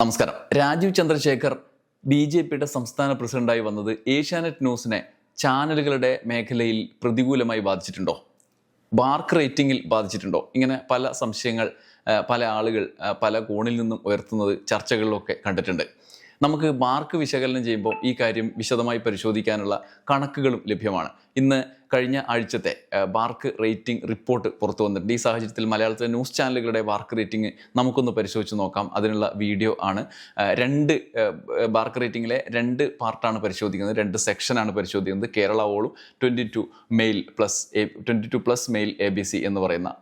നമസ്കാരം. Rajeev Chandrasekhar B J പിയുടെ സംസ്ഥാന പ്രസിഡന്റായി വന്നത് ഏഷ്യാനെറ്റ് ന്യൂസിനെ ചാനലുകളുടെ മേഖലയിൽ പ്രതികൂലമായി ബാധിച്ചിട്ടുണ്ടോ? ബാർക്ക് റേറ്റിംഗിൽ ബാധിച്ചിട്ടുണ്ടോ? ഇങ്ങനെ പല സംശയങ്ങൾ പല ആളുകൾ പല കോണിൽ നിന്നും ഉയർത്തുന്നത് ചർച്ചകളിലൊക്കെ കണ്ടിട്ടുണ്ട്. നമുക്ക് മാർക്ക് വിശകലനം ചെയ്യുമ്പോൾ ഈ കാര്യം വിശദമായി പരിശോധിക്കാനുള്ള കണക്കുകളും ലഭ്യമാണ്. ഇന്ന് കഴിഞ്ഞ ആഴ്ചത്തെ വാർക്ക് റേറ്റിംഗ് റിപ്പോർട്ട് പുറത്തു വന്നിട്ടുണ്ട്. ഈ സാഹചര്യത്തിൽ മലയാളത്തിലെ ന്യൂസ് ചാനലുകളുടെ വാർക്ക് റേറ്റിംഗ് നമുക്കൊന്ന് പരിശോധിച്ച് നോക്കാം. അതിനുള്ള വീഡിയോ ആണ്. രണ്ട് വാർക്ക് റേറ്റിംഗിലെ രണ്ട് പാർട്ടാണ് പരിശോധിക്കുന്നത്. രണ്ട് സെക്ഷനാണ് പരിശോധിക്കുന്നത്. കേരള ഓളും twenty two male plus A twenty two plus male A B C എന്ന് പറയുന്ന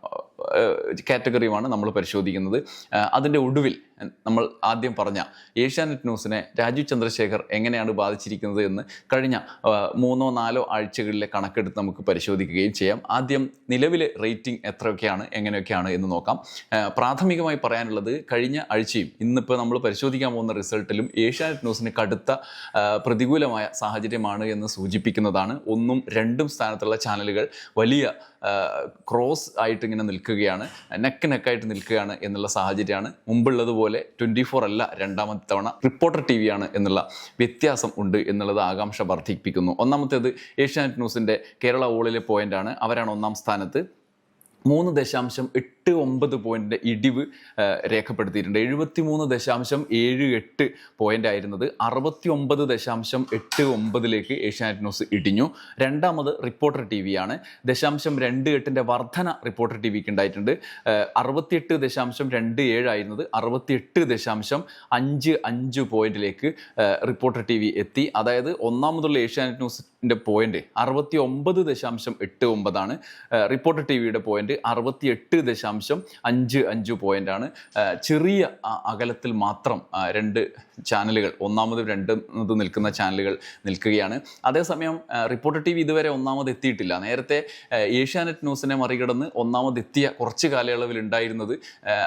കാറ്റഗറിയുമാണ് നമ്മൾ പരിശോധിക്കുന്നത്. അതിന്റെ ഒടുവിൽ നമ്മൾ ആദ്യം പറഞ്ഞ ഏഷ്യാനെറ്റ് ന്യൂസിനെ രാജീവ് ചന്ദ്രശേഖർ എങ്ങനെയാണ് ബാധിച്ചിരിക്കുന്നത് എന്ന് കഴിഞ്ഞ മൂന്നോ നാലോ ആഴ്ചകളിലെ കണക്കെടുത്ത് നമുക്ക് പരിശോധിക്കുകയും ചെയ്യാം. ആദ്യം നിലവിലെ റേറ്റിംഗ് എത്രയൊക്കെയാണ് എങ്ങനെയൊക്കെയാണ് എന്ന് നോക്കാം. പ്രാഥമികമായി പറയാനുള്ളത് കഴിഞ്ഞ ആഴ്ചയും ഇന്നിപ്പോൾ നമ്മൾ പരിശോധിക്കാൻ പോകുന്ന റിസൾട്ടിലും ഏഷ്യാനെറ്റ് ന്യൂസിന് കടുത്ത പ്രതികൂലമായ സാഹചര്യമാണ് എന്ന് സൂചിപ്പിക്കുന്നതാണ്. ഒന്നും രണ്ടും സ്ഥാനത്തുള്ള ചാനലുകൾ വലിയ ക്രോസ് ആയിട്ട് ഇങ്ങനെ നിൽക്കുകയാണ് നെക്ക് നെക്കായിട്ട് നിൽക്കുകയാണ് എന്നുള്ള സാഹചര്യമാണ്. മുമ്പുള്ളതുപോലെ ട്വന്റി ഫോർ അല്ല രണ്ടാമത്തെ തവണ റിപ്പോർട്ടർ ടി വി ആണ് എന്നുള്ള വ്യത്യാസം ഉണ്ട് എന്നുള്ളത് ആകാംക്ഷ വർദ്ധിപ്പിക്കുന്നു. ഒന്നാമത്തേത് ഏഷ്യാനെറ്റ് ന്യൂസിന്റെ കേരള ഓളിലെ പോയിന്റാണ് അവരാണ് ഒന്നാം സ്ഥാനത്ത്. മൂന്ന് ദശാംശം എട്ട് ഒമ്പത് പോയിന്റിന്റെ ഇടിവ് രേഖപ്പെടുത്തിയിട്ടുണ്ട്. എഴുപത്തി മൂന്ന് ദശാംശം ഏഴ് എട്ട് പോയിന്റ് ആയിരുന്നത് അറുപത്തി ഒമ്പത് ദശാംശം എട്ട് ഒമ്പതിലേക്ക് ഏഷ്യാനെറ്റ് ന്യൂസ് ഇടിഞ്ഞു. രണ്ടാമത് റിപ്പോർട്ടർ ടി വി ആണ്. ദശാംശം രണ്ട് എട്ടിന്റെ വർധന റിപ്പോർട്ടർ ടി വിക്ക് ഉണ്ടായിട്ടുണ്ട്. അറുപത്തിയെട്ട് ദശാംശം രണ്ട് ഏഴായിരുന്നത് അറുപത്തിയെട്ട് ദശാംശം അഞ്ച് അഞ്ച് പോയിന്റിലേക്ക് റിപ്പോർട്ടർ ടി വി എത്തി. അതായത് ഒന്നാമതുള്ള ഏഷ്യാനെറ്റ് ന്യൂസിന്റെ പോയിന്റ് അറുപത്തി ഒമ്പത് ദശാംശം എട്ട് ഒമ്പതാണ്. റിപ്പോർട്ടർ ടി വിയുടെ പോയിന്റ് അറുപത്തി എട്ട് ദശാംശം അഞ്ച് അഞ്ച് പോയിന്റാണ് ചെറിയ അകലത്തിൽ മാത്രം രണ്ട് ചാനലുകൾ ഒന്നാമതും രണ്ടാമതും നിൽക്കുന്ന ചാനലുകൾ നിൽക്കുകയാണ്. അതേസമയം റിപ്പോർട്ടർ ടി വി ഇതുവരെ ഒന്നാമത് എത്തിയിട്ടില്ല. നേരത്തെ ഏഷ്യാനെറ്റ് ന്യൂസിനെ മറികടന്ന് ഒന്നാമത് എത്തിയ കുറച്ച് കാലയളവിൽ ഉണ്ടായിരുന്നത്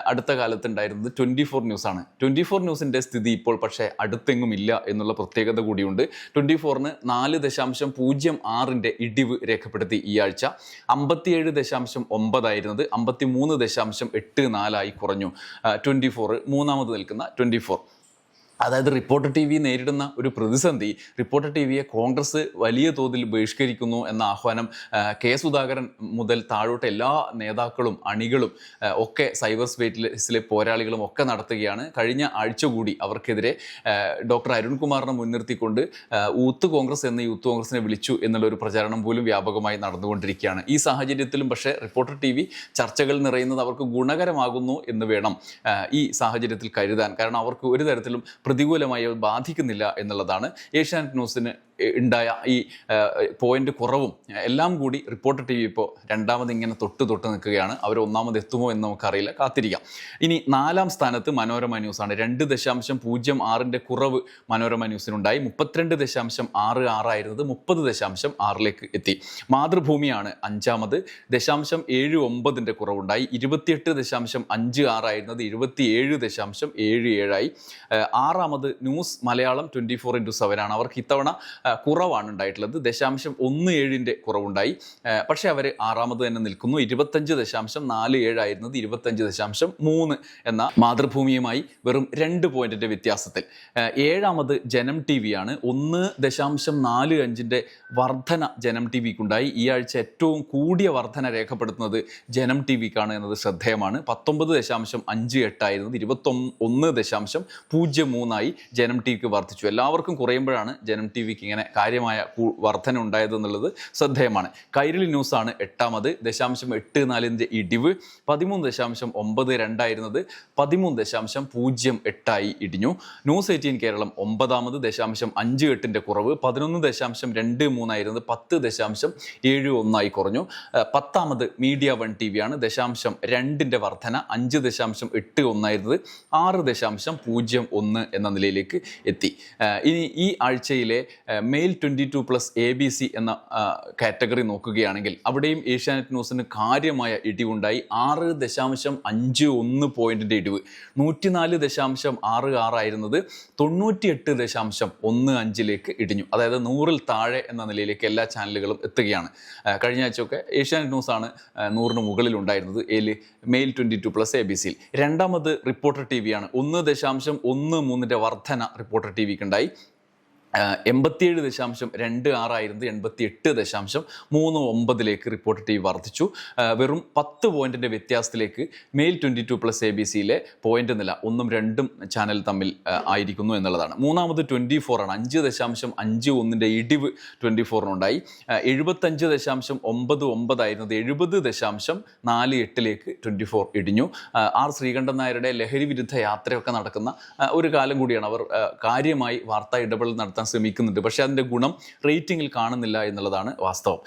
അടുത്ത കാലത്ത് ഉണ്ടായിരുന്നത് ട്വന്റി ഫോർ ന്യൂസാണ് ട്വന്റി ഫോർ ന്യൂസിന്റെ സ്ഥിതി ഇപ്പോൾ പക്ഷേ അടുത്തെങ്ങും ഇല്ല എന്നുള്ള പ്രത്യേകത കൂടിയുണ്ട്. ട്വന്റി ഫോറിന് നാല് ദശാംശം പൂജ്യം ആറിന്റെ ഇടിവ് രേഖപ്പെടുത്തി ഈ ആഴ്ച. അമ്പത്തിയേഴ് ദശാംശം ഒമ്പതായിരുന്നത് അമ്പത്തി മൂന്ന് ദശാംശം എട്ട് നാലായി കുറഞ്ഞു. ട്വന്റി ഫോർ മൂന്നാമത് നിൽക്കുന്ന ട്വന്റി ഫോർ അതായത് റിപ്പോർട്ടർ ടി വി നേരിടുന്ന ഒരു പ്രതിസന്ധി റിപ്പോർട്ടർ ടി വിയെ കോൺഗ്രസ് വലിയ തോതിൽ ബഹിഷ്കരിക്കുന്നു എന്ന ആഹ്വാനം കെ സുധാകരൻ മുതൽ താഴോട്ട് എല്ലാ നേതാക്കളും അണികളും ഒക്കെ സൈബർ സ്പേസിലെ പോരാളികളും ഒക്കെ നടത്തുകയാണ്. കഴിഞ്ഞ ആഴ്ച കൂടി അവർക്കെതിരെ ഡോക്ടർ അരുൺകുമാറിനെ മുൻനിർത്തിക്കൊണ്ട് ഊത്ത് കോൺഗ്രസ് എന്ന് യൂത്ത് കോൺഗ്രസിനെ വിളിച്ചു എന്നുള്ള ഒരു പ്രചാരണം പോലും വ്യാപകമായി നടന്നുകൊണ്ടിരിക്കുകയാണ്. ഈ സാഹചര്യത്തിലും പക്ഷേ റിപ്പോർട്ടർ ടി വി ചർച്ചകൾ നിറയുന്നത് അവർക്ക് ഗുണകരമാകുന്നു എന്ന് വേണം ഈ സാഹചര്യത്തിൽ കരുതാൻ. കാരണം അവർക്ക് ഒരു തരത്തിലും പ്രതികൂലമായി ബാധിക്കുന്നില്ല എന്നുള്ളതാണ് ഏഷ്യാനെറ്റ് ന്യൂസിന് ഉണ്ടായ ഈ പോയിന്റ് കുറവും എല്ലാം കൂടി റിപ്പോർട്ടർ ടി വി ഇപ്പോൾ രണ്ടാമത് ഇങ്ങനെ തൊട്ട് തൊട്ട് നിൽക്കുകയാണ്. അവർ ഒന്നാമത് എത്തുമോ എന്ന് നമുക്കറിയില്ല. കാത്തിരിക്കാം. ഇനി നാലാം സ്ഥാനത്ത് മനോരമ ന്യൂസാണ് രണ്ട് ദശാംശം പൂജ്യം ആറിന്റെ കുറവ് മനോരമ ന്യൂസിനുണ്ടായി. മുപ്പത്തിരണ്ട് ദശാംശം ആറ് ആറായിരുന്നത് മുപ്പത് ദശാംശം ആറിലേക്ക് എത്തി. മാതൃഭൂമിയാണ് അഞ്ചാമത്. ദശാംശം ഏഴ് ഒമ്പതിന്റെ കുറവുണ്ടായി. ഇരുപത്തിയെട്ട് ദശാംശം അഞ്ച് ആറായിരുന്നത് ഇരുപത്തിയേഴ് ദശാംശം ഏഴ് ഏഴായി. ആറാമത് news Malayalam twenty four into സെവനാണ് അവർക്ക് ഇത്തവണ കുറവാണ് ഉണ്ടായിട്ടുള്ളത്. ദശാംശം ഒന്ന് ഏഴിന്റെ കുറവുണ്ടായി. പക്ഷേ അവർ ആറാമത് തന്നെ നിൽക്കുന്നു. ഇരുപത്തഞ്ച് ദശാംശം നാല് ഏഴായിരുന്നത് ഇരുപത്തഞ്ച് ദശാംശം മൂന്ന് എന്ന മാതൃഭൂമിയുമായി വെറും രണ്ട് പോയിന്റിന്റെ വ്യത്യാസത്തിൽ. ഏഴാമത് ജനം ടി വി ആണ്. ഒന്ന് ദശാംശം നാല് അഞ്ചിന്റെ വർധന ജനം ടി വിക്കുണ്ടായി ഈ ആഴ്ച ഏറ്റവും കൂടിയ വർധന രേഖപ്പെടുത്തുന്നത് ജനം ടി വിക്കാണ് എന്നത് ശ്രദ്ധേയമാണ്. പത്തൊമ്പത് ദശാംശം അഞ്ച് എട്ടായിരുന്നത് ഇരുപത്തൊന്ന് ഒന്ന് ദശാംശം പൂജ്യം മൂന്നായി ജനം ടി വിക്ക് വർദ്ധിച്ചു. എല്ലാവർക്കും കുറയുമ്പോഴാണ് ജനം ടി വിക്ക് ഇങ്ങനെ കാര്യമായ കൂ- വർധന ഉണ്ടായത് എന്നുള്ളത് ശ്രദ്ധേയമാണ്. കൈരളി ന്യൂസാണ് എട്ടാമത്. ദശാംശം എട്ട് നാലിന്റെ ഇടിവ്. പതിമൂന്ന് ദശാംശം ഒമ്പത് രണ്ടായിരുന്നത്. പതിമൂന്ന് ദശാംശം പൂജ്യം എട്ടായി ഇടിഞ്ഞു. ന്യൂസ് എയ്റ്റീൻ കേരളം ഒമ്പതാമത്. ദശാംശം അഞ്ച് എട്ടിന്റെ കുറവ്. പതിനൊന്ന് ദശാംശം രണ്ട് മൂന്നായിരുന്നത്. പത്ത് ദശാംശം ഏഴ് ഒന്നായി കുറഞ്ഞു. പത്താമത് മീഡിയ വൺ ടി വിയാണ് ദശാംശം രണ്ടിന്റെ വർധന അഞ്ച് ദശാംശം എട്ട് ഒന്നായിരുന്നത്. ആറ് ദശാംശം പൂജ്യം ഒന്ന് എന്ന നിലയിലേക്ക് എത്തി. ഇനി ഈ ആഴ്ചയിലെ male twenty two plus A B C എന്ന കാറ്റഗറി നോക്കുകയാണെങ്കിൽ അവിടെയും ഏഷ്യാനെറ്റ് ന്യൂസിന് കാര്യമായ ഇടിവുണ്ടായി. ആറ് ദശാംശം അഞ്ച് ഒന്ന് പോയിന്റിന്റെ ഇടിവ്. നൂറ്റിനാല് ദശാംശം ആറ് ആറായിരുന്നത് തൊണ്ണൂറ്റിയെട്ട് ദശാംശം ഒന്ന് അഞ്ചിലേക്ക് ഇടിഞ്ഞു. അതായത് നൂറിൽ താഴെ എന്ന നിലയിലേക്ക് എല്ലാ ചാനലുകളും എത്തുകയാണ്. കഴിഞ്ഞ ആഴ്ചയൊക്കെ ഏഷ്യാനെറ്റ് ന്യൂസാണ് നൂറിന് മുകളിൽ ഉണ്ടായിരുന്നത്. ഏൽ male twenty two plus A B സിയിൽ രണ്ടാമത് റിപ്പോർട്ടർ ടി വിയാണ് ഒന്ന് ദശാംശം ഒന്ന് മൂന്നിന്റെ വർധന റിപ്പോർട്ടർ ടി വിക്ക് ഉണ്ടായി. എൺപത്തിയേഴ് ദശാംശം രണ്ട് ആറായിരുന്നത് എൺപത്തി എട്ട് ദശാംശം മൂന്ന് ഒമ്പതിലേക്ക് റിപ്പോർട്ട് ടി വർദ്ധിച്ചു. വെറും പത്ത് പോയിന്റിന്റെ വ്യത്യാസത്തിലേക്ക് male twenty two plus A B സിയിലെ പോയിന്റ് നില ഒന്നും രണ്ടും ചാനൽ തമ്മിൽ ആയിരിക്കുന്നു എന്നുള്ളതാണ്. മൂന്നാമത് ട്വന്റി ഫോർ ആണ്. അഞ്ച് ദശാംശം അഞ്ച് ഒന്നിന്റെ ഇടിവ് ട്വന്റി ഫോറിനുണ്ടായി എഴുപത്തഞ്ച് ദശാംശം ഒമ്പത് ഒമ്പതായിരുന്നത് എഴുപത് ദശാംശം നാല് എട്ടിലേക്ക് ട്വന്റി ഫോർ ഇടിഞ്ഞു. ആർ ശ്രീകണ്ഠൻ നായരുടെ ലഹരി വിരുദ്ധ യാത്രയൊക്കെ നടക്കുന്ന ഒരു കാലം കൂടിയാണ് അവർ കാര്യമായി വാർത്താ ഇടപെടൽ നടത്താൻ ശ്രമിക്കുന്നുണ്ട് പക്ഷേ അതിന്റെ ഗുണം റേറ്റിംഗിൽ കാണുന്നില്ല എന്നുള്ളതാണ് വാസ്തവം.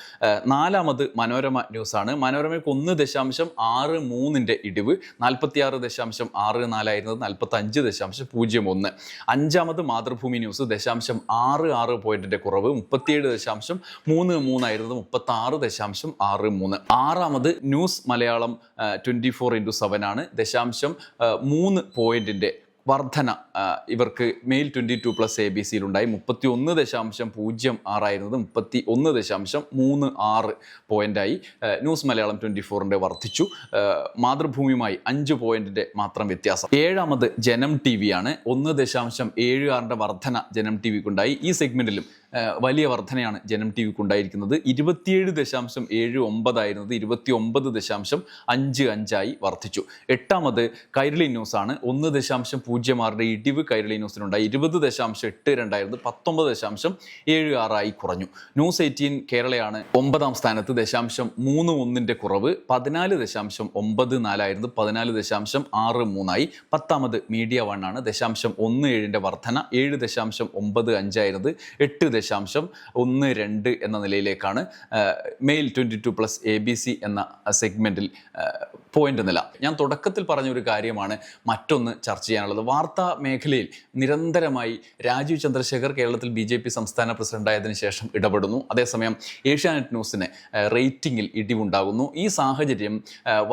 നാലാമത് മനോരമ ന്യൂസാണ്. മനോരമയ്ക്ക് ഒന്ന് ദശാംശം ആറ് മൂന്നിന്റെ ഇടിവ്. നാൽപ്പത്തിയാറ് ദശാംശം ആറ് നാലായിരുന്നത് നാൽപ്പത്തി അഞ്ച് ദശാംശം പൂജ്യം ഒന്ന്. അഞ്ചാമത് മാതൃഭൂമി ന്യൂസ് ദശാംശം ആറ് ആറ് പോയിന്റിന്റെ കുറവ്. മുപ്പത്തിയേഴ് ദശാംശം മൂന്ന് മൂന്നായിരുന്നത് മുപ്പത്തി ആറ് ദശാംശം ആറ് മൂന്ന്. ആറാമത് news Malayalam twenty four into seven ആണ്. ദശാംശം മൂന്ന് പോയിന്റിന്റെ വർധന ഇവർക്ക് male twenty two plus A B സിയിലുണ്ടായി. മുപ്പത്തി ഒന്ന് ദശാംശം പൂജ്യം ആറായിരുന്നത് മുപ്പത്തി ഒന്ന് ദശാംശം മൂന്ന് ആറ് പോയിന്റായി ന്യൂസ് മലയാളം ട്വന്റി ഫോറിന്റെ വർദ്ധിച്ചു. മാതൃഭൂമിയുമായി അഞ്ച് പോയിന്റിന്റെ മാത്രം വ്യത്യാസം. ഏഴാമത് ജനം ടി ആണ്. ഒന്ന് ദശാംശം ഏഴ് ആറിന്റെ വർധന ജനം ടി വിക്കുണ്ടായി. ഈ സെഗ്മെന്റിലും വലിയ വർധനയാണ് ജനം ടി വിക്ക് ഉണ്ടായിരിക്കുന്നത്. ഇരുപത്തിയേഴ് ദശാംശം ഏഴ് ഒമ്പതായിരുന്നത് ഇരുപത്തി ഒമ്പത് ദശാംശം അഞ്ച് അഞ്ചായി വർദ്ധിച്ചു. എട്ടാമത് കൈരളി ന്യൂസാണ് ഒന്ന് ദശാംശം പൂജ്യം ആറിന്റെ ഇടിവ് കൈരളി ന്യൂസിനുണ്ടായി. ഇരുപത് ദശാംശം എട്ട് രണ്ടായിരുന്നു. പത്തൊമ്പത് ദശാംശം ഏഴ് ആറായി കുറഞ്ഞു. ന്യൂസ് എയ്റ്റീൻ കേരളയാണ് ഒമ്പതാം സ്ഥാനത്ത്. ദശാംശം മൂന്ന് ഒന്നിന്റെ കുറവ്. പതിനാല് ദശാംശം ഒമ്പത് നാലായിരുന്നു. പതിനാല് ദശാംശം ആറ് മൂന്നായി. പത്താമത് മീഡിയ വൺ ആണ്. ദശാംശം ഒന്ന് ഏഴിന്റെ വർധന. ഏഴ് ദശാംശം ഒമ്പത് അഞ്ചായിരുന്നത്. എട്ട് ദശാംശം ഒന്ന് രണ്ട് എന്ന നിലയിലേക്കാണ് male twenty two plus A B C എന്ന സെഗ്മെന്റിൽ പോയിന്റ് നില. ഞാൻ തുടക്കത്തിൽ പറഞ്ഞ ഒരു കാര്യമാണ് മറ്റൊന്ന് ചർച്ച ചെയ്യാനുള്ളത്. വാർത്താ മേഖലയിൽ നിരന്തരമായി രാജീവ് ചന്ദ്രശേഖർ കേരളത്തിൽ ബി ജെ പി സംസ്ഥാന പ്രസിഡന്റായതിനു ശേഷം ഇടപെടുന്നു. അതേസമയം ഏഷ്യാനെറ്റ് ന്യൂസിന് റേറ്റിംഗിൽ ഇടിവുണ്ടാകുന്നു. ഈ സാഹചര്യം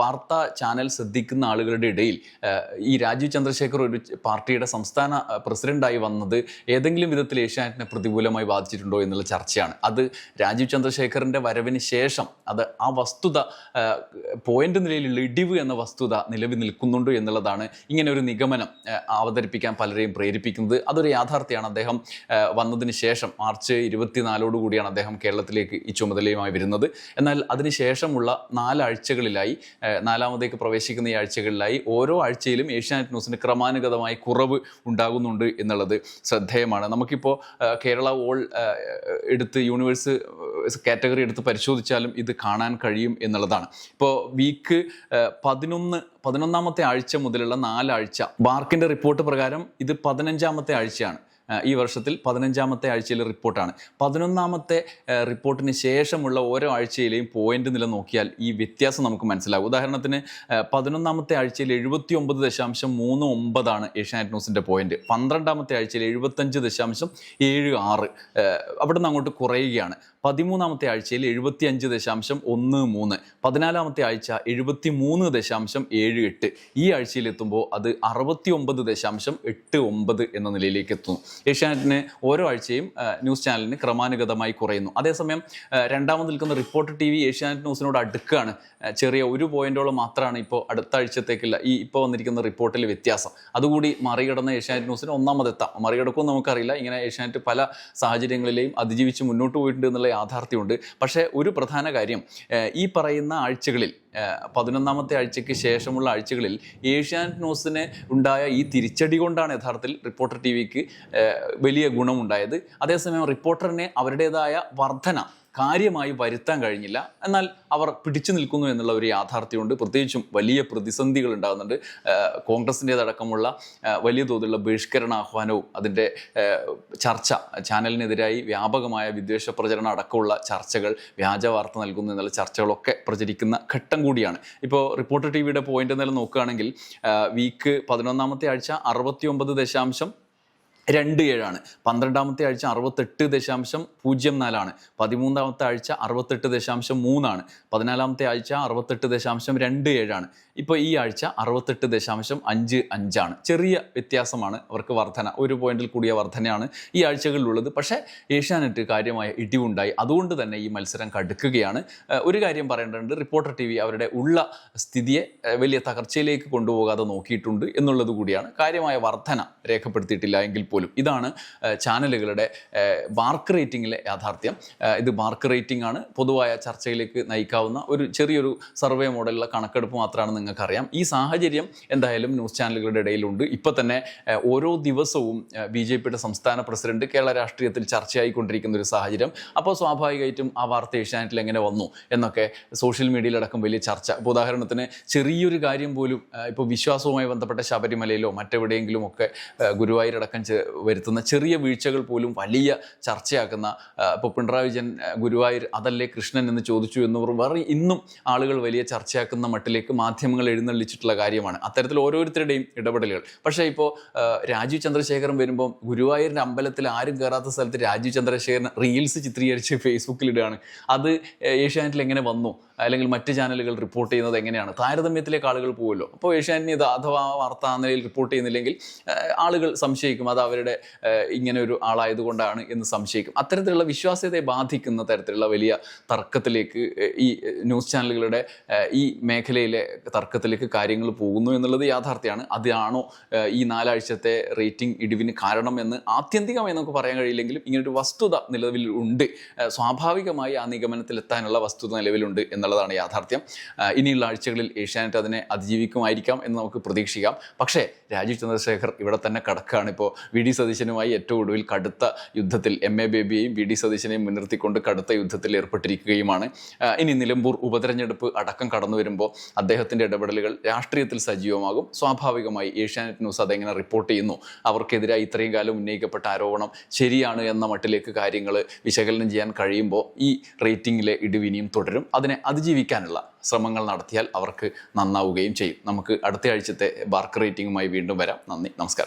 വാർത്താ ചാനൽ ശ്രദ്ധിക്കുന്ന ആളുകളുടെ ഇടയിൽ ഈ രാജീവ് ചന്ദ്രശേഖർ ഒരു പാർട്ടിയുടെ സംസ്ഥാന പ്രസിഡന്റായി വന്നത് ഏതെങ്കിലും വിധത്തിൽ ഏഷ്യാനെറ്റിനെ പ്രതികൂലമായി ബാധിച്ചിട്ടുണ്ടോ എന്നുള്ള ചർച്ചയാണ്. അത് രാജീവ് ചന്ദ്രശേഖറിന്റെ വരവിന് ശേഷം അത് ആ വസ്തുത പോയിന്റ് നിലയിലുള്ള ഇടിവ് എന്ന വസ്തുത നിലവിൽ നിൽക്കുന്നുണ്ട് എന്നുള്ളതാണ് ഇങ്ങനെ ഒരു നിഗമനം അവതരിപ്പിക്കാൻ പലരെയും പ്രേരിപ്പിക്കുന്നത് അതൊരു യാഥാർത്ഥ്യമാണ്. അദ്ദേഹം വന്നതിന് ശേഷം മാർച്ച് ഇരുപത്തിനാലോട് കൂടിയാണ് അദ്ദേഹം കേരളത്തിലേക്ക് ഈ ചുമതലയുമായി വരുന്നത്. എന്നാൽ അതിനുശേഷമുള്ള നാലാഴ്ചകളിലായി നാലാമതേക്ക് പ്രവേശിക്കുന്ന ഈ ആഴ്ചകളിലായി ഓരോ ആഴ്ചയിലും ഏഷ്യാനെറ്റ് ന്യൂസിന് ക്രമാനുഗതമായി കുറവ് ഉണ്ടാകുന്നുണ്ട് എന്നുള്ളത് ശ്രദ്ധേയമാണ്. നമുക്കിപ്പോൾ കേരള ഓൾ എടുത്ത് യൂണിവേഴ്സ് കാറ്റഗറി എടുത്ത് പരിശോധിച്ചാലും ഇത് കാണാൻ കഴിയും എന്നുള്ളതാണ്. ഇപ്പോൾ വീക്ക് പതിനൊന്ന് പതിനൊന്നാമത്തെ ആഴ്ച മുതലുള്ള നാലാഴ്ച ബാർക്കിന്റെ റിപ്പോർട്ട് പ്രകാരം ഇത് പതിനഞ്ചാമത്തെ ആഴ്ചയാണ്. ഈ വർഷത്തിൽ പതിനഞ്ചാമത്തെ ആഴ്ചയിലെ റിപ്പോർട്ടാണ്. പതിനൊന്നാമത്തെ റിപ്പോർട്ടിന് ശേഷമുള്ള ഓരോ ആഴ്ചയിലെയും പോയിന്റ് നില നോക്കിയാൽ ഈ വ്യത്യാസം നമുക്ക് മനസ്സിലാകും. ഉദാഹരണത്തിന് പതിനൊന്നാമത്തെ ആഴ്ചയിൽ എഴുപത്തി ഒമ്പത് ദശാംശം മൂന്ന് ഒമ്പതാണ് ഏഷ്യാനെറ്റ് ന്യൂസിന്റെ പോയിന്റ് പന്ത്രണ്ടാമത്തെ ആഴ്ചയിൽ എഴുപത്തഞ്ച് ദശാംശം ഏഴ് ആറ്. അവിടുന്ന് അങ്ങോട്ട് കുറയുകയാണ്. പതിമൂന്നാമത്തെ ആഴ്ചയിൽ എഴുപത്തി അഞ്ച് ദശാംശം ഒന്ന് മൂന്ന്. പതിനാലാമത്തെ ആഴ്ച എഴുപത്തി മൂന്ന് ദശാംശം ഏഴ് എട്ട്. ഈ ആഴ്ചയിൽ എത്തുമ്പോൾ അത് അറുപത്തി ഒമ്പത് ദശാംശം എട്ട് ഒമ്പത് എന്ന നിലയിലേക്ക് എത്തുന്നു. ഏഷ്യാനെറ്റിന് ഓരോ ആഴ്ചയും ന്യൂസ് ചാനലിന് ക്രമാനുഗതമായി കുറയുന്നു. അതേസമയം രണ്ടാമത് നിൽക്കുന്ന റിപ്പോർട്ടർ ടി വി ഏഷ്യാനെറ്റ് ന്യൂസിനോട് അടുക്കുകയാണ്. ചെറിയ ഒരു പോയിന്റോളം മാത്രമാണ് ഇപ്പോൾ അടുത്ത ആഴ്ചത്തേക്കുള്ള ഈ ഇപ്പോൾ വന്നിരിക്കുന്ന റിപ്പോർട്ടിൽ വ്യത്യാസം. അതുകൂടി മറികടന്ന ഏഷ്യാനെറ്റ് ന്യൂസിന് ഒന്നാമതെത്താം. മറികടക്കുമെന്ന് നമുക്കറിയില്ല. ഇങ്ങനെ ഏഷ്യാനെറ്റ് പല സാഹചര്യങ്ങളിലെയും അതിജീവിച്ച് മുന്നോട്ട് പോയിട്ടുണ്ട് എന്നുള്ള യാഥാർത്ഥ്യമുണ്ട്. പക്ഷേ ഒരു പ്രധാന കാര്യം ഈ പറയുന്ന ആഴ്ചകളിൽ പതിനൊന്നാമത്തെ ആഴ്ചയ്ക്ക് ശേഷമുള്ള ആഴ്ചകളിൽ ഏഷ്യാനെറ്റ് ന്യൂസിന് ഉണ്ടായ ഈ തിരിച്ചടി കൊണ്ടാണ് യഥാർത്ഥത്തിൽ റിപ്പോർട്ടർ ടി വിക്ക് വലിയ ഗുണമുണ്ടായത്. അതേസമയം റിപ്പോർട്ടറിനെ അവരുടേതായ വർധന കാര്യമായി വരുത്താൻ കഴിഞ്ഞില്ല. എന്നാൽ അവർ പിടിച്ചു നിൽക്കുന്നു എന്നുള്ള ഒരു യാഥാർത്ഥ്യമുണ്ട്. പ്രത്യേകിച്ചും വലിയ പ്രതിസന്ധികൾ ഉണ്ടാകുന്നുണ്ട്. കോൺഗ്രസിന്റെതടക്കമുള്ള വലിയ തോതിലുള്ള ബഹിഷ്കരണ ആഹ്വാനവും അതിന്റെ ചർച്ച ചാനലിനെതിരായി വ്യാപകമായ വിദ്വേഷ പ്രചരണം അടക്കമുള്ള ചർച്ചകൾ വ്യാജ വാർത്ത നൽകുന്നു എന്നുള്ള ചർച്ചകളൊക്കെ പ്രചരിക്കുന്ന ഘട്ടം കൂടിയാണ്. ഇപ്പോൾ റിപ്പോർട്ടർ ടി വിയുടെ പോയിന്റ് നില നോക്കുകയാണെങ്കിൽ വീക്ക് പതിനൊന്നാമത്തെ ആഴ്ച അറുപത്തി ഒമ്പത് ദശാംശം രണ്ട് ഏഴാണ്. പന്ത്രണ്ടാമത്തെ ആഴ്ച അറുപത്തെട്ട് ദശാംശം പൂജ്യം നാലാണ്. പതിമൂന്നാമത്തെ ആഴ്ച അറുപത്തെട്ട് ദശാംശം മൂന്നാണ്. പതിനാലാമത്തെ ആഴ്ച അറുപത്തെട്ട് ദശാംശം രണ്ട് ഏഴാണ്. ഇപ്പോൾ ഈ ആഴ്ച അറുപത്തെട്ട് ദശാംശം അഞ്ച് അഞ്ചാണ്. ചെറിയ വ്യത്യാസമാണ് അവർക്ക് വർധന. ഒരു പോയിന്റിൽ കൂടിയ വർധനയാണ് ഈ ആഴ്ചകളിലുള്ളത്. പക്ഷേ ഏഷ്യാനെറ്റ് കാര്യമായ ഇടിവുണ്ടായി. അതുകൊണ്ട് തന്നെ ഈ മത്സരം കടുക്കുകയാണ്. ഒരു കാര്യം പറയേണ്ടതുണ്ട്. റിപ്പോർട്ടർ ടി അവരുടെ ഉള്ള സ്ഥിതിയെ വലിയ തകർച്ചയിലേക്ക് കൊണ്ടുപോകാതെ നോക്കിയിട്ടുണ്ട് എന്നുള്ളത് കൂടിയാണ്. കാര്യമായ വർധന രേഖപ്പെടുത്തിയിട്ടില്ല എങ്കിൽ പോലും. ഇതാണ് ചാനലുകളുടെ മാർക്ക് റേറ്റിംഗിലെ യാഥാർത്ഥ്യം. ഇത് മാർക്ക് റേറ്റിംഗ് ആണ്. പൊതുവായ ചർച്ചയിലേക്ക് നയിക്കാവുന്ന ഒരു ചെറിയൊരു സർവേ മോഡലുള്ള കണക്കെടുപ്പ് മാത്രമാണ് നിങ്ങൾക്കറിയാം. ഈ സാഹചര്യം എന്തായാലും ന്യൂസ് ചാനലുകളുടെ ഇടയിലുണ്ട്. ഇപ്പോൾ തന്നെ ഓരോ ദിവസവും ബി ജെ പിയുടെ സംസ്ഥാന പ്രസിഡന്റ് കേരള രാഷ്ട്രീയത്തിൽ ചർച്ചയായിക്കൊണ്ടിരിക്കുന്ന ഒരു സാഹചര്യം. അപ്പോൾ സ്വാഭാവികമായിട്ടും ആ വാർത്ത ഏഷ്യാനെറ്റിൽ എങ്ങനെ വന്നു എന്നൊക്കെ സോഷ്യൽ മീഡിയയിലടക്കം വലിയ ചർച്ച. ഇപ്പോൾ ഉദാഹരണത്തിന് ചെറിയൊരു കാര്യം പോലും ഇപ്പോൾ വിശ്വാസവുമായി ബന്ധപ്പെട്ട ശബരിമലയിലോ മറ്റെവിടെയെങ്കിലും ഒക്കെ ഗുരുവായൂരടക്കം വരുത്തുന്ന ചെറിയ വീഴ്ചകൾ പോലും വലിയ ചർച്ചയാക്കുന്ന ഇപ്പോൾ പിണറായി വിജയൻ ഗുരുവായൂർ അതല്ലേ കൃഷ്ണൻ എന്ന് ചോദിച്ചു എന്ന് വേറെ ഇന്നും ആളുകൾ വലിയ ചർച്ചയാക്കുന്ന മട്ടിലേക്ക് മാധ്യമങ്ങൾ എഴുന്നള്ളിച്ചിട്ടുള്ള കാര്യമാണ് അത്തരത്തിൽ ഓരോരുത്തരുടെയും ഇടപെടലുകൾ പക്ഷേ ഇപ്പോൾ രാജീവ് ചന്ദ്രശേഖരൻ വരുമ്പോൾ ഗുരുവായൂരിന്റെ അമ്പലത്തിൽ ആരും കയറാത്ത സ്ഥലത്ത് രാജീവ് ചന്ദ്രശേഖരൻ റീൽസ് ചിത്രീകരിച്ച് ഫേസ്ബുക്കിൽ ഇടുകയാണ് അത് ഏഷ്യാനെറ്റിൽ എങ്ങനെ വന്നു അല്ലെങ്കിൽ മറ്റ് ചാനലുകൾ റിപ്പോർട്ട് ചെയ്യുന്നത് എങ്ങനെയാണ് താരതമ്യത്തിലേക്ക് ആളുകൾ പോകുമല്ലോ അപ്പോൾ ഏഷ്യാനെറ്റിന് ഇത് അഥവാ വാർത്താ നിലയിൽ റിപ്പോർട്ട് ചെയ്യുന്നില്ലെങ്കിൽ ആളുകൾ സംശയിക്കും അത് അവരുടെ ഇങ്ങനെ ഒരു ആളായതുകൊണ്ടാണ് എന്ന് സംശയിക്കും. അത്തരത്തിലുള്ള വിശ്വാസ്യതയെ ബാധിക്കുന്ന തരത്തിലുള്ള വലിയ തർക്കത്തിലേക്ക് ഈ ന്യൂസ് ചാനലുകളുടെ ഈ മേഖലയിലെ തർക്കത്തിലേക്ക് കാര്യങ്ങൾ പോകുന്നു എന്നുള്ളത് യാഥാർത്ഥ്യമാണ്. അതാണോ ഈ നാലാഴ്ചത്തെ റേറ്റിംഗ് ഇടിവിന് കാരണം എന്ന് ആത്യന്തികമായി നമുക്ക് പറയാൻ കഴിയില്ലെങ്കിലും ഇങ്ങനൊരു വസ്തുത നിലവിൽ ഉണ്ട്. സ്വാഭാവികമായി ആ നിഗമനത്തിലെത്താനുള്ള വസ്തുത നിലവിലുണ്ട് എന്നുള്ളതാണ് യാഥാർത്ഥ്യം. ഇനിയുള്ള ആഴ്ചകളിൽ ഏഷ്യാനെറ്റ് അതിനെ അതിജീവിക്കുമായിരിക്കാം എന്ന് നമുക്ക് പ്രതീക്ഷിക്കാം. പക്ഷേ രാജീവ് ചന്ദ്രശേഖർ ഇവിടെ തന്നെ കടക്കുകയാണ് ഇപ്പോൾ വി ഡി സതീശനുമായി ഏറ്റവും ഒടുവിൽ കടുത്ത യുദ്ധത്തിൽ എം എ ബേബിയെയും വി ഡി സതീശനെയും മുൻനിർത്തിക്കൊണ്ട് കടുത്ത യുദ്ധത്തിൽ ഏർപ്പെട്ടിരിക്കുകയുമാണ്. ഇനി നിലമ്പൂർ ഉപതെരഞ്ഞെടുപ്പ് അടക്കം കടന്നു വരുമ്പോൾ അദ്ദേഹത്തിന്റെ ഇടപെടലുകൾ രാഷ്ട്രീയത്തിൽ സജീവമാകും. സ്വാഭാവികമായി ഏഷ്യാനെറ്റ് ന്യൂസ് അതെങ്ങനെ റിപ്പോർട്ട് ചെയ്യുന്നു? അവർക്കെതിരായി ഇത്രയും കാലം ഉന്നയിക്കപ്പെട്ട ആരോപണം ശരിയാണ് എന്ന മട്ടിലേക്ക് കാര്യങ്ങൾ വിശകലനം ചെയ്യാൻ കഴിയുമ്പോൾ ഈ റേറ്റിംഗിലെ ഇടിവിനിയും തുടരും. അതിനെ അതിജീവിക്കാനുള്ള ശ്രമങ്ങൾ നടത്തിയാൽ അവർക്ക് നന്നാവുകയും ചെയ്യും. നമുക്ക് അടുത്ത ആഴ്ചത്തെ ബാർക്ക് റേറ്റിംഗുമായി വീണ്ടും വരാം. നന്ദി. നമസ്കാരം.